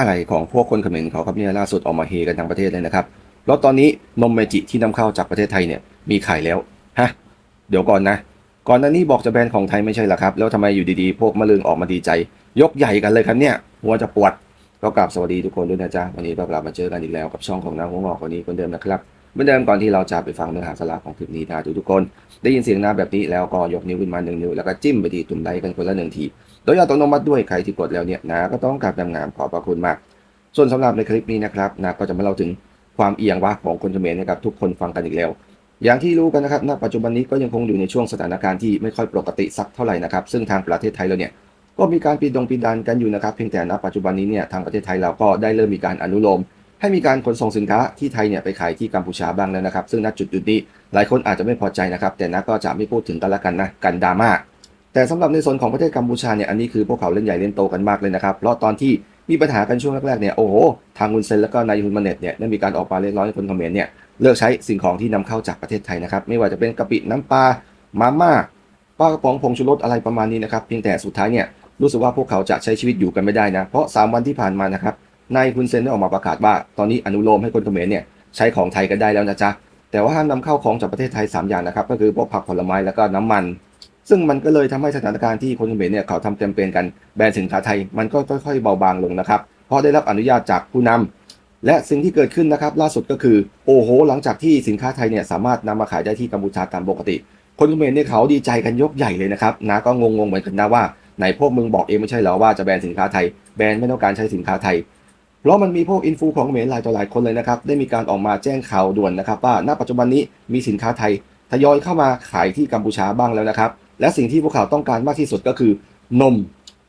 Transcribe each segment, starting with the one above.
อะไรของพวกคนเขมรเขาครับเนี่ยล่าสุดออกมาเฮกันทั้งประเทศเลยนะครับ แล้วตอนนี้นมเมจิที่นำเข้าจากประเทศไทยเนี่ยมีขายแล้วฮะเดี๋ยวก่อนนะ ก่อนหน้านี้บอกจะแบนของไทยไม่ใช่หรอครับ แล้วทำไมอยู่ดีๆ พวกมะลึงออกมาดีใจ ยกใหญ่กันเลยครับเนี่ยหัวจะปวดก็กราบสวัสดีทุกคนด้วยนะจ๊ะวันนี้เรากลับมาเจอกันอีกแล้วกับช่องของน้าหัวงอกคนนี้คนเดิมนะครับ เหมือนเดิมก่อนที่เราจะไปฟังเนื้อหาสาระของคลิปนี้นะทุกๆคน ได้ยินเสียงน้าแบบนี้แล้วก็ยกนิ้วขึ้นมาหนึ่งนิ้วแล้วก็จิ้มไปที่ตุ่มไลค์กันคนละหนึ่งที โดยอัตโนมัติด้วยใครที่กดแล้วเนี่ยนะก็ต้องกราบงามขอบพระคุณมาก ส่วนสำหรับในคลิปนี้นะครับนะก็จะมาเล่าถึงความเอียงว่าของคนเขมรนะครับทุกคนฟังกันอีกแล้ว อย่างที่รู้กันนะครับณปัจจุบันนี้ก็ยังคงอยู่ในช่วงสถานการณ์ที่ไม่ค่อยปกติสักเท่าไหร่นะครับซึ่งทางประเทศไทยเราเนี่ยก็มีการปิดดงปิดดันกันอยู่นะครับเพียงแต่ณปัจจุบันนี้เนี่ยทางประเทศไทยเราก็ได้เริ่มมีการอนุโลม ให้มีการขนส่งสินค้าที่ไทยเนี่ยไปขายที่กัมพูชาบ้างแล้วนะครับ ซึ่งณจุดจุดนี้หลายคนอาจจะไม่พอใจนะครับ แต่นะก็จะไม่พูดถึงกันละกันนะกันดราม่าแต่สำหรับในส่วนของประเทศกัมพูชาเนี่ยอันนี้คือพวกเขาเล่นใหญ่เล่นโตกันมากเลยนะครับ เพราะตอนที่มีปัญหากันช่วงแรกๆเนี่ยโอ้โหทางฮุนเซนแล้วก็นายฮุนมาเน็ตเนี่ยได้มีการออกมาเรียกร้องให้คนเขมรเนี่ยเลิกใช้สิ่งของที่นำเข้าจากประเทศไทยนะครับไม่ว่าจะเป็นกะปิน้ำปลามาม่าปลากระป๋องผงชูรสอะไรประมาณนี้นะครับเพียงแต่สุดท้ายเนี่ยรู้สึกว่าพวกเขาจะใช้ชีวิตอยู่กันไม่ได้นะเพราะสามวันที่ผ่านมานะครับ นายฮุนเซนได้ออกมาประกาศว่า ตอนนี้อนุโลมให้คนเขมรเนี่ยใช้ของไทยกันได้แล้วนะจ๊ะ แต่ว่าห้ามนำเข้าของจากประเทศไทย 3 อย่างนะครับ ก็คือพวกผักผลไม้แล้วก็น้ำมัน ซึ่งมันก็เลยทำให้สถานการณ์ที่คนเขมรเนี่ยเขาทำแคมเปญกันแบนสินค้าไทยมันก็ค่อยๆเบาบางลงนะครับ เพราะได้รับอนุญาตจากผู้นำและสิ่งที่เกิดขึ้นนะครับ ล่าสุดก็คือโอ้โห หลังจากที่สินค้าไทยเนี่ยสามารถนำมาขายได้ที่กัมพูชาตามปกติ คนเขมรเนี่ยเขาดีใจกันยกใหญ่เลยนะครับนาก็งงๆเหมือนกันนะว่าไหนพวกมึงบอกเองไม่ใช่เหรอว่าจะแบนสินค้าไทยแบนไม่ต้องการใช้สินค้าไทย เพราะมันมีพวกอินฟูของเขมรหลายต่อหลายคนเลยนะครับ ได้มีการออกมาแจ้งข่าวด่วนนะครับว่าณปัจจุบันนี้มีสินค้าไทยทยอยเข้ามาขายที่กัมพูชาบ้างแล้วนะครับ และสิ่งที่พวกเขาต้องการมากที่สุดก็คือนม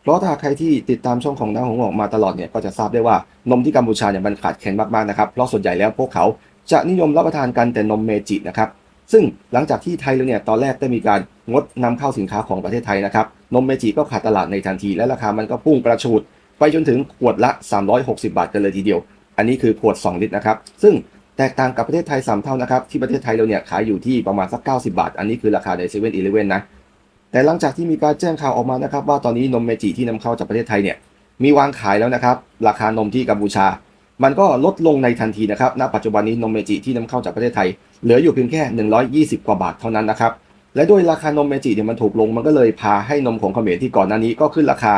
เพราะถ้าใครที่ติดตามช่องของน้าหงออกมาตลอดเนี่ยก็จะทราบได้ว่านมที่กัมพูชาเนี่ยมันขาดแคลนมากๆนะครับเพราะส่วนใหญ่แล้วพวกเขาจะนิยมรับประทานกันแต่นมเมจินะครับซึ่งหลังจากที่ไทยแล้วเนี่ยตอนแรกได้มีการงดนำเข้าสินค้าของประเทศไทยนะครับนมเมจิก็ขาดตลาดในทันทีและราคามันก็พุ่งกระฉูด ไปจนถึงขวดละ 360 บาทกันเลยทีเดียว อันนี้คือขวด 2 ลิตรนะครับ ซึ่งแตกต่างกับประเทศไทย 3 เท่านะครับ ที่ประเทศไทยเราเนี่ยขายอยู่ที่ประมาณสัก 90 บาท อันนี้คือราคาใน7 e เ e ่ e อนะ แต่หลังจากที่มีการแจ้งข่าวออกมานะครับ ว่าตอนนี้นมเมจิที่นำเข้าจากประเทศไทยเนี่ยมีวางขายแล้วนะครับ ราคานมที่กัมพูชา มันก็ลดลงในทันทีนะครับ ณ ปัจจุบันนี้นมเมจิที่นำเข้าจากประเทศไทย เหลืออยู่เพียงแค่ 120 กว่าบาทเท่านั้นนะครับและด้วยราคานมเมจิเนี่ยมันถูกลงมันก็เลยพาให้นมของเขมรที่ก่อนหน้านี้ก็ขึ้นราคา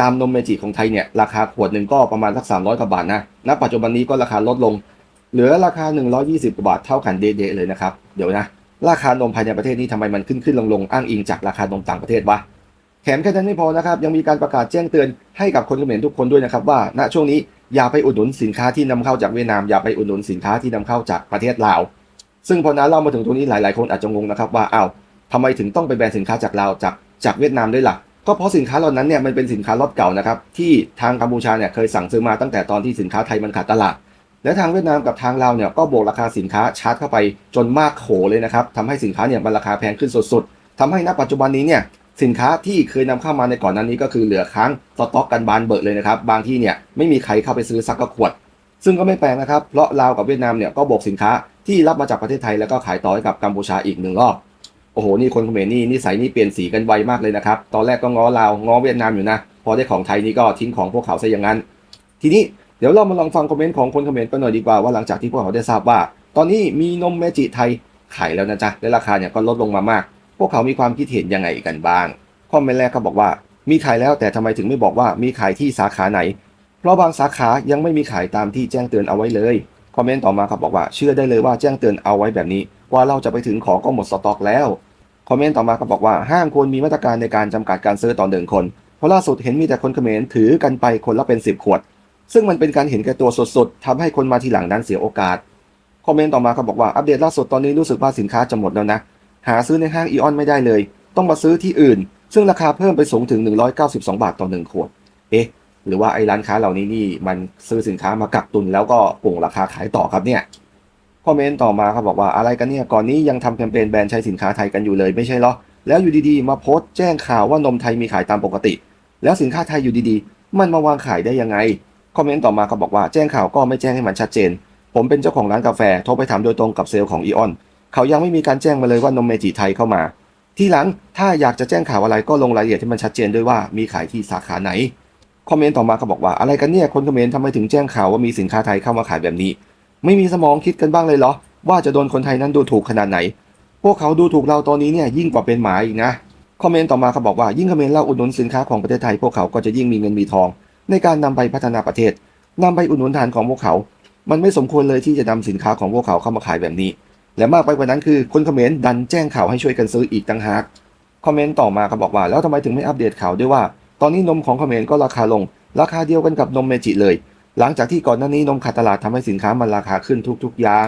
ตามนมเมจิของไทยเนี่ยราคาขวดหนึ่งก็ประมาณสัก 300กว่าบาทนะ ณ ปัจจุบันนี้ก็ราคาลดลง เหลือราคา 120กว่าบาทเท่ากันเดะๆเลยนะครับ เดี๋ยวนะ ราคานมภายในประเทศนี้ทำไมมันขึ้นขึ้นลงลงอ้างอิงจากราคานมต่างประเทศวะแถมแค่นั้นไม่พอนะครับ ยังมีการประกาศแจ้งเตือนให้กับคนเขมรทุกคนด้วยนะครับว่าณช่วงนี้อย่าไปอุดหนุนสินค้าที่นำเข้าจากเวียดนามอย่าไปอุดหนุนสินค้าที่นำเข้าจากประเทศลาว ซึ่งพอน้าเล่ามาถึงตรงนี้หลาย ๆ คนอาจจะงงนะครับว่าอ้าวทำไมถึงต้องไปแบนสินค้าจากลาวจากจากเวียดนามด้วยล่ะ ก็เพราะสินค้าเหล่านั้นเนี่ยมันเป็นสินค้าล็อตเก่านะครับที่ทางกัมพูชาเนี่ยเคยสั่งซื้อมาตั้งแต่ตอนที่สินค้าไทยมันขาดตลาด และทางเวียดนามกับทางลาเนี่ยก็บวกราคาสินค้าชาร์จเข้าไปจนมากโขเลยนะครับทำให้สินค้าเนี่ยมันราคาแพงขึ้นสุดๆทำให้ณปัจจุบันนี้เนี่ยสินค้าที่เคยนำเข้ามาในก่อนหน้านี้ก็คือเหลือค้างสต็อกกันบานเบิดเลยนะครับบางที่เนี่ยไม่มีใครเข้าไปซื้อสักกระขวด ซึ่งก็ไม่แปลกนะครับเพราะลาวกับเวียดนามเนี่ยก็บวกสินค้าที่รับมาจากประเทศไทยแล้วก็ขายต่อให้กับกัมพูชาอีกหนึ่งรอบ โอ้โหนี่คนเขมรนี่นิสัยนี่เปลี่ยนสีกันไวมากเลยนะครับ ตอนแรกก็ง้อลาวง้อเวียดนามอยู่นะ พอได้ของไทยนี่ก็ทิ้งของพวกเขาซะอย่างนั้น ทีนี้เดี๋ยวเรามาลองฟังคอมเมนต์ของคนเขมรกันหน่อยดีกว่าว่าหลังจากที่พวกเขาได้ทราบว่า ตอนนี้มีนมเมจิไทยขายแล้วนะจ๊ะและราคาเนี่ยก็ลดลงมามาก พวกเขามีความคิดเห็นยังไงกันบ้างคอมเมนต์แรกก็บอกว่ามีขายแล้วแต่ทำไมถึงไม่บอกว่ามีขายที่สาขาไหน เพราะบางสาขายังไม่มีขายตามที่แจ้งเตือนเอาไว้เลยคอมเมนต์ต่อมาครับบอกว่าเชื่อได้เลยว่าแจ้งเตือนเอาไว้แบบนี้ ว่าเราจะไปถึงของก็หมดสต็อกแล้วคอมเมนต์ต่อมาก็บอกว่าห้างควรมีมาตรการในการจำกัดการซื้อต่อหนึ่งคน เพราะล่าสุดเห็นมีแต่คนเขมรถือกันไปคนละเป็น 10 ขวด ซึ่งมันเป็นการเห็นแก่ตัวสุดๆทำให้คนมาทีหลังนั้นเสียโอกาสคอมเมนต์ต่อมาก็บอกว่าอัปเดตล่าสุดตอนนี้รู้สึกว่าสินค้าจะหมดแล้วนะ หาซื้อในห้างอีออนไม่ได้เลย ต้องมาซื้อที่อื่น ซึ่งราคาเพิ่มไปสูงถึง 192 บาทต่อหนึ่งขวด เอ๊ะ หรือว่าไอ้ร้านค้าเหล่านี้นี่มันซื้อสินค้ามากักตุนแล้วก็โป่งราคาขายต่อครับเนี่ย คอมเมนต์ต่อมาเขาบอกว่าอะไรกันเนี่ยก่อนนี้ยังทำแคมเปญแบนใช้สินค้าไทยกันอยู่เลยไม่ใช่เหรอ แล้วอยู่ดีๆ มาโพสต์แจ้งข่าวว่านมไทยมีขายตามปกติ แล้วสินค้าไทยอยู่ดีๆ มันมาวางขายได้ยังไง คอมเมนต์ต่อมาเขาบอกว่าแจ้งข่าวก็ไม่แจ้งให้มันชัดเจน ผมเป็นเจ้าของร้านกาแฟโทรไปถามโดยตรงกับเซลล์ของอีออนเขายังไม่มีการแจ้งมาเลยว่านมเมจิไทยเข้ามา ทีหลังถ้าอยากจะแจ้งข่าวอะไรก็ลงรายละเอียดที่มันชัดเจนด้วยว่ามีขายที่สาขาไหนคอมเมนต์ต่อมาก็บอกว่าอะไรกันเนี่ยคนคอมเขมรทำไมถึงแจ้งข่าวว่ามีสินค้าไทยเข้ามาขายแบบนี้ ไม่มีสมองคิดกันบ้างเลยเหรอ ว่าจะโดนคนไทยนั้นดูถูกขนาดไหน พวกเขาดูถูกเราตอนนี้เนี่ยยิ่งกว่าเป็นหมาอีกนะ คอมเมนต์ต่อมาเขาบอกว่ายิ่งคอมเขมรเราอุดหนุนสินค้าของประเทศไทย พวกเขาก็จะยิ่งมีเงินมีทอง ในการนำไปพัฒนาประเทศนำไปอุดหนุนฐานของพวกเขา มันไม่สมควรเลยที่จะนำสินค้าของพวกเขาเข้ามาขายแบบนี้ และมากไปกว่านั้นคือคนคอมเขมรดันแจ้งข่าวให้ช่วยกันซื้ออีกต่างหาก คอมเมนต์ต่อมาเขาบอกว่าแล้วทำไมถึงไม่อัปเดตข่าวด้วยว่า ตอนนี้นมของเขมรก็ราคาลง ราคาเดียวกันกับนมเมจิเลย หลังจากที่ก่อนหน้านี้นมขาดตลาดทำให้สินค้ามันราคาขึ้นทุกๆอย่าง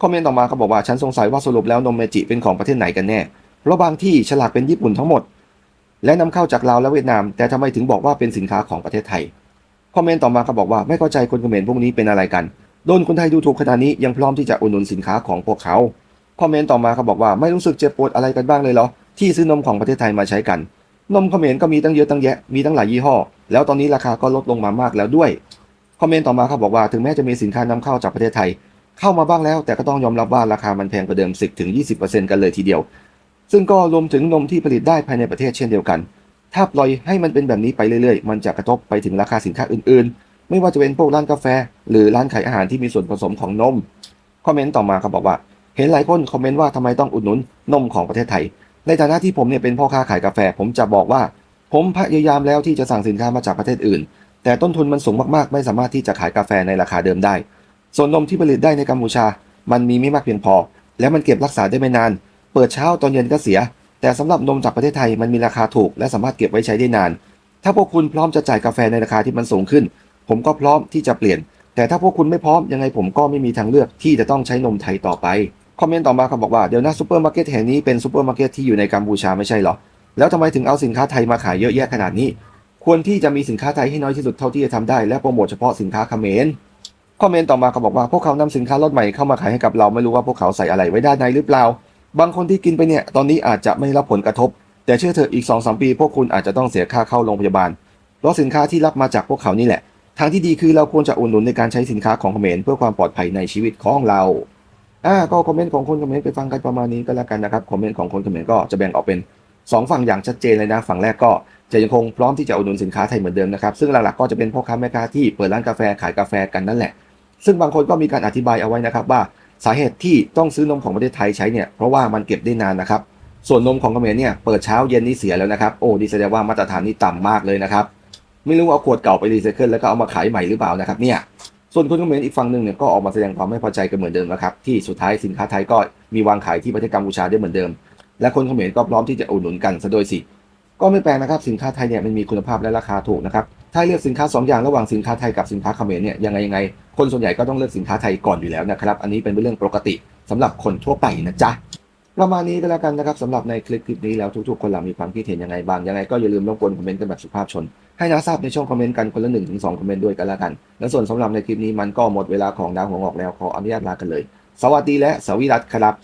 คอมเมนต์ต่อมาเขาบอกว่าฉันสงสัยว่าสรุปแล้วนมเมจิเป็นของประเทศไหนกันแน่ เพราะบางที่ฉลากเป็นญี่ปุ่นทั้งหมด และนำเข้าจากลาวและเวียดนาม แต่ทำไมถึงบอกว่าเป็นสินค้าของประเทศไทย คอมเมนต์ต่อมาเขาบอกว่าไม่เข้าใจคนคอมเขมรพวกนี้เป็นอะไรกัน โดนคนไทยดูถูกขนาดนี้ยังพร้อมที่จะอุดหนุนสินค้าของพวกเขา คอมเมนต์ต่อมาเขาบอกว่าไม่รู้สึกเจ็บปวดอะไรกันบ้างเลยเหรอ ที่ซื้อนมของประเทศไทยมาใช้กัน นมเขมรก็มีตั้งเยอะตั้งแยะ มีตั้งหลายยี่ห้อ แล้วตอนนี้ราคาก็ลดลงมามากแล้วด้วย คอมเมนต์ต่อมาเขาบอกว่าถึงแม้จะมีสินค้านำเข้าจากประเทศไทย เข้ามาบ้างแล้ว แต่ก็ต้องยอมรับว่าราคามันแพงกว่าเดิม 10ถึง20%กันเลยทีเดียว ซึ่งก็รวมถึงนมที่ผลิตได้ภายในประเทศเช่นเดียวกัน ถ้าปล่อยให้มันเป็นแบบนี้ไปเรื่อยๆ มันจะกระทบไปถึงราคาสินค้าอื่นๆ ไม่ว่าจะเป็นพวกร้านกาแฟ หรือร้านขายอาหารที่มีส่วนผสมของนมคอมเมนต์ต่อมาเขาบอกว่า เห็นหลายคนคอมเมนต์ว่าทำไมต้องอุดหนุนนมของประเทศไทย ในฐานะที่ผมเนี่ยเป็นพ่อค้าขายกาแฟ ผมจะบอกว่า ผมพยายามแล้วที่จะสั่งสินค้ามาจากประเทศอื่น แต่ต้นทุนมันสูงมากๆ ไม่สามารถที่จะขายกาแฟในราคาเดิมได้ ส่วนนมที่ผลิตได้ในกัมพูชา มันมีไม่มากเพียงพอ และมันเก็บรักษาได้ไม่นาน เปิดเช้าตอนเย็นก็เสีย แต่สำหรับนมจากประเทศไทยมันมีราคาถูก และสามารถเก็บไว้ใช้ได้นาน ถ้าพวกคุณพร้อมจะจ่ายกาแฟในราคาที่มันสูงขึ้น ผมก็พร้อมที่จะเปลี่ยน แต่ถ้าพวกคุณไม่พร้อมยังไงผมก็ไม่มีทางเลือกที่จะต้องใช้นมไทยต่อไป คอมเมนต์ต่อมาเขาบอกว่าเดี๋ยวนะซูเปอร์มาร์เก็ตแห่งนี้เป็นซูเปอร์มาร์เก็ตที่อยู่ในกัมพูชาไม่ใช่เหรอ แล้วทำไมถึงเอาสินค้าไทยมาขายเยอะแยะขนาดนี้ ควรที่จะมีสินค้าไทยให้น้อยที่สุดเท่าที่จะทำได้และโปรโมทเฉพาะสินค้าเขมรคอมเมนต์ต่อมาเขาบอกว่าพวกเขานำสินค้ารถใหม่เข้ามาขายให้กับเราไม่รู้ว่าพวกเขาใส่อะไรไว้ด้านในหรือเปล่า บางคนที่กินไปเนี่ยตอนนี้อาจจะไม่รับผลกระทบ แต่เชื่อเถอะอีก2อสปี พวกคุณอาจจะต้องเสียค่าเข้าโรงพยาบาลเพราะสินค้าที่รับมาจากพวกเขานี่แหละ ทางที่ดีคือเราควรจะอุดหนุนในการใช้สินค้าของเขมรเพื่อความปลอดภัยในชีวิตของเราอ่าก็คอมเมนต์ของคนเขมรไปฟังกันประมาณนี้ก็แล้วกันนะครับคอมเมนต์ของคนเขมรก็จะแบ่งออกเป็น 2 ฝั่งอย่างชัดเจนเลยนะฝั่งแรกก็ จะยังคงพร้อมที่จะอุดหนุนสินค้าไทยเหมือนเดิมนะครับซึ่งหลักๆก็จะเป็นพ่อค้าแม่ค้าที่เปิดร้านกาแฟขายกาแฟกันนั่นแหละ ซึ่งบางคนก็มีการอธิบายเอาไว้นะครับว่าสาเหตุที่ต้องซื้อนมของประเทศไทยใช้เนี่ยเพราะว่ามันเก็บได้นานนะครับส่วนนมของเขมรเนี่ยเปิดเช้าเย็นนี่เสียแล้วนะครับโอ้ดีแสดงว่ามาตรฐานนี่ต่ำมากเลยนะครับไม่รู้เอาขวดเก่าไปรีไซเคิลแล้วก็เอามาขายใหม่หรือเปล่านะครับเนี่ยส่วนคนเขมรอีกฝั่งหนึ่งเนี่ยก็ออกมาแสดงความไม่พอใจกันเหมือนเดิมนะครับที่สุดท้ายสินค้าไทยก็มีวางขายที่ประเทศกัมพูชาได้เหมือนเดิม และคนเขมรก็พร้อมที่จะอุดหนุนกันซะโดยสิ ก็ไม่แปลกนะครับสินค้าไทยเนี่ยมันมีคุณภาพและราคาถูกนะครับถ้าเลือกสินค้าสองอย่างระหว่างสินค้าไทยกับสินค้าเขมรเนี่ยยังไงยังไงคนส่วนใหญ่ก็ต้องเลือกสินค้าไทยก่อนอยู่แล้วนะครับอันนี้เป็นเรื่องปกติสำหรับคนทั่วไปนะจ๊ะประมาณนี้ก็แล้วกันนะครับสำหรับในคลิปคลิปนี้แล้วทุกๆ คนหลังมีความคิดเห็นยังไงบ้างยังไงก็อย่าลืมรบกวนคอมเมนต์กันแบบสุภาพชน ให้นาทราบในช่องคอมเมนต์กันคนละ1นถึงสองคอมเมนต์ด้วยกันแล้วกัน และส่วนสำหรับในคลิปนี้มันก็หมดเวลาของดาวหัวงอกแล้วขออนุญาตลากันเลย สวัสดีและสวีรัตครับ